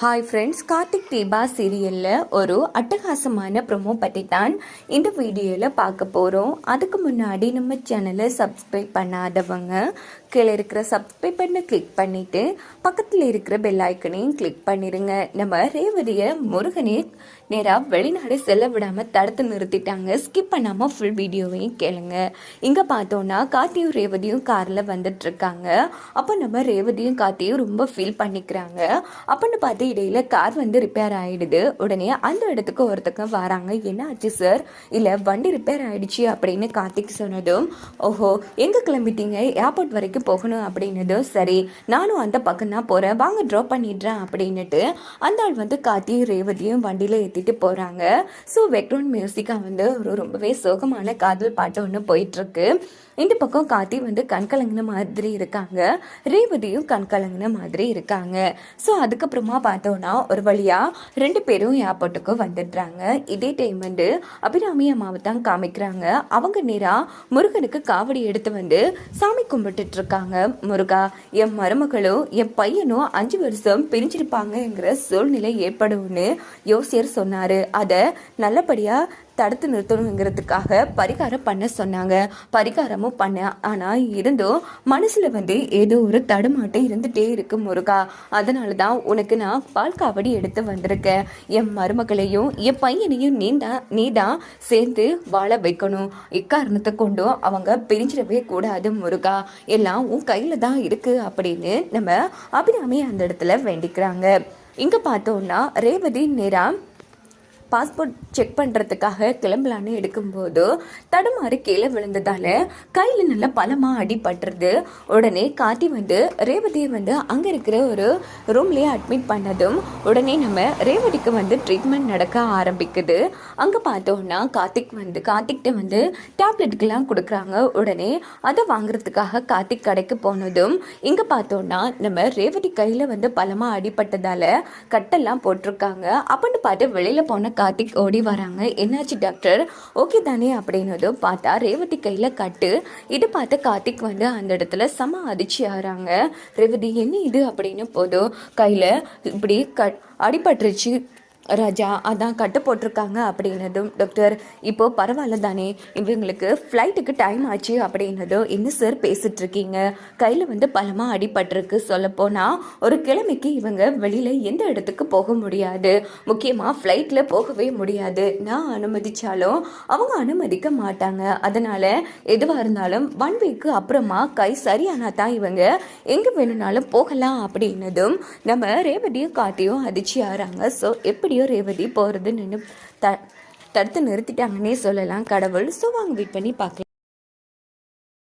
Hi friends Karthik Deepa சீரியலில் ஒரு அட்டகாசமான ப்ரொமோ பற்றி தான் இந்த வீடியோவில் பார்க்க போகிறோம் அதுக்கு முன்னாடி நம்ம சேனலை சப்ஸ்கிரைப் பண்ணாதவங்க கீழே இருக்கிற சப்ஸ்கிரைப் பண்ண கிளிக் பண்ணிவிட்டு பக்கத்தில் இருக்கிற பெல் ஐக்கனையும் கிளிக் பண்ணிடுங்க நம்ம ரேவதியை முருகனே நேராக வெளிநாடு செல்ல விடாமல் தடுத்து நிறுத்திட்டாங்க. ஸ்கிப் பண்ணாமல் ஃபுல் வீடியோவையும் கேளுங்க. இங்கே பார்த்தோன்னா கார்த்தியும் ரேவதியும் காரில் வந்துட்டுருக்காங்க அப்போ நம்ம ரேவதியும் கார்த்தியும் ரொம்ப ஃபீல் பண்ணிக்கிறாங்க. அப்போன்னு பார்த்து இடையில கார் வந்து ரிப்பேர் ஆயிடுது. உடனே அந்த இடத்துக்கு ஒருத்தக்க வராங்க. என்ன ஆச்சு சார் இல்லை வண்டி ரிப்பேர் ஆயிடுச்சு அப்படின்னு கார்த்திக் சொன்னதும் ஓஹோ எங்கே கிளம்பிட்டீங்க? ஏர்போர்ட் வரைக்கும் போகணும் அப்படின்னதும் சரி நானும் அந்த பக்கம் தான் போகிறேன் வாங்க ட்ராப் பண்ணிடுறேன் அப்படின்னுட்டு அந்த ஆள் வந்து கார்த்தியும் ரேவதியும் வண்டியில் ஏற்றிட்டு போகிறாங்க ஸோ பேக்ரவுண்ட் மியூசிக்காக வந்து ஒரு ரொம்பவே சோகமான காதல் பாட்டு ஒன்று போயிட்டுருக்கு. இந்த பக்கம் கார்த்தி வந்து கண்கலங்கின மாதிரி இருக்காங்க. ரேவதியும் கண்கலங்கின மாதிரி இருக்காங்க. ஸோ அதுக்கப்புறமா பார்த்தோன்னா ஒரு வழியாக ரெண்டு பேரும் ஏர்போர்ட்டுக்கு வந்துடுறாங்க. இதே டைம் வந்து அபிராமி அம்மாவை தான் காமிக்கிறாங்க. அவங்க நேராக முருகனுக்கு காவடி எடுத்து வந்து சாமி கும்பிட்டுட்டு இருக்காங்க முருகா என் மருமகளும் என் பையனும் அஞ்சு வருஷம் பிரிஞ்சிருப்பாங்கங்கிற சூழ்நிலை ஏற்படும்னு யோசியர் சொன்னார். அதை நல்லபடியாக தடுத்து நிறுத்தணுங்கிறதுக்காக பரிகாரம் பண்ண சொன்னாங்க. பரிகாரமும் பண்ண ஆனால் இருந்தும் மனசில் வந்து ஏதோ ஒரு தடுமாட்டம் இருந்துகிட்டே இருக்கு முருகா. அதனால தான் உனக்கு நான் பால் காவடி எடுத்து வந்திருக்கேன். என் மருமகளையும் என் பையனையும் நீ தான் நீ தான் சேர்ந்து வாழ வைக்கணும். இக்காரணத்தை கொண்டும் அவங்க பிரிஞ்சிடவே கூடாது முருகா. எல்லாம் உன் கையில் தான் இருக்குது அப்படின்னு நம்ம அபிராமி அந்த இடத்துல வேண்டிக்கிறாங்க. இங்கே பார்த்தோன்னா ரேவதி நேரா பாஸ்போர்ட் செக் பண்ணுறதுக்காக கிளம்பலான்னு எடுக்கும்போது தடுமாறி கீழே விழுந்ததால் கையில் நல்லா பலமாக அடிபட்டுருது. உடனே காட்டி வந்து ரேவதியை வந்து அங்கே இருக்கிற ஒரு ரூம்லேயே அட்மிட் பண்ணதும் உடனே நம்ம ரேவதிக்கு வந்து ட்ரீட்மெண்ட் நடக்க ஆரம்பிக்குது. அங்கே பார்த்தோன்னா கார்த்திக் வந்து கார்த்திக்கிட்ட வந்து டேப்லெட்டுக்கெல்லாம் கொடுக்குறாங்க. உடனே அதை வாங்குறதுக்காக கார்த்திக் கடைக்கு போனதும் இங்கே பார்த்தோன்னா நம்ம ரேவதி கையில் வந்து பலமாக அடிபட்டதால் கட்டெல்லாம் போட்டிருக்காங்க. அப்படின்னு பார்த்து வெளியில் போன கார்த்திக் ஓடி வராங்க. என்னாச்சு டாக்டர்? ஓகே தானே அப்படின்னதும் பார்த்தா ரேவதி கையில் கட்டு. இது பார்த்து கார்த்திக் வந்து அந்த இடத்துல செம அதிர்ச்சி ஆகிறாங்க ரேவதி என்ன இது? அப்படின்னு போதும் கையில் இப்படி கட் அடிபட்டுருச்சு. ராஜா அதான் கட்டு போட்டிருக்காங்க அப்படின்னதும் டாக்டர் இப்போ பரவாயில்ல தானே இவங்களுக்கு ஃப்ளைட்டுக்கு டைம் ஆச்சு அப்படின்னதும் என்ன சார் பேசிட்டு இருக்கீங்க கையில் வந்து பலமாக அடிபட்டிருக்கு. சொல்லப்போனால் ஒரு கிழமைக்கு இவங்க வெளியில் எந்த இடத்துக்கு போக முடியாது. முக்கியமாக ஃப்ளைட்டில் போகவே முடியாது. நான் அனுமதித்தாலும் அவங்க அனுமதிக்க மாட்டாங்க. அதனால் எதுவாக இருந்தாலும் ஒன் வீக்கு அப்புறமா கை சரியானா தான் இவங்க எங்கே வேணும்னாலும் போகலாம் அப்படின்னதும் நம்ம ரேவதியும் காட்டியும் அதிர்ச்சி ஆகிறாங்க ஸோ எப்படி எப்படியோ ரேவதி போகிறதுன்னு த தடுத்து நிறுத்திட்டாங்கன்னே சொல்லலாம் கடவுள். ஸோ வாங்க வெயிட் பண்ணி பார்க்கலாம்.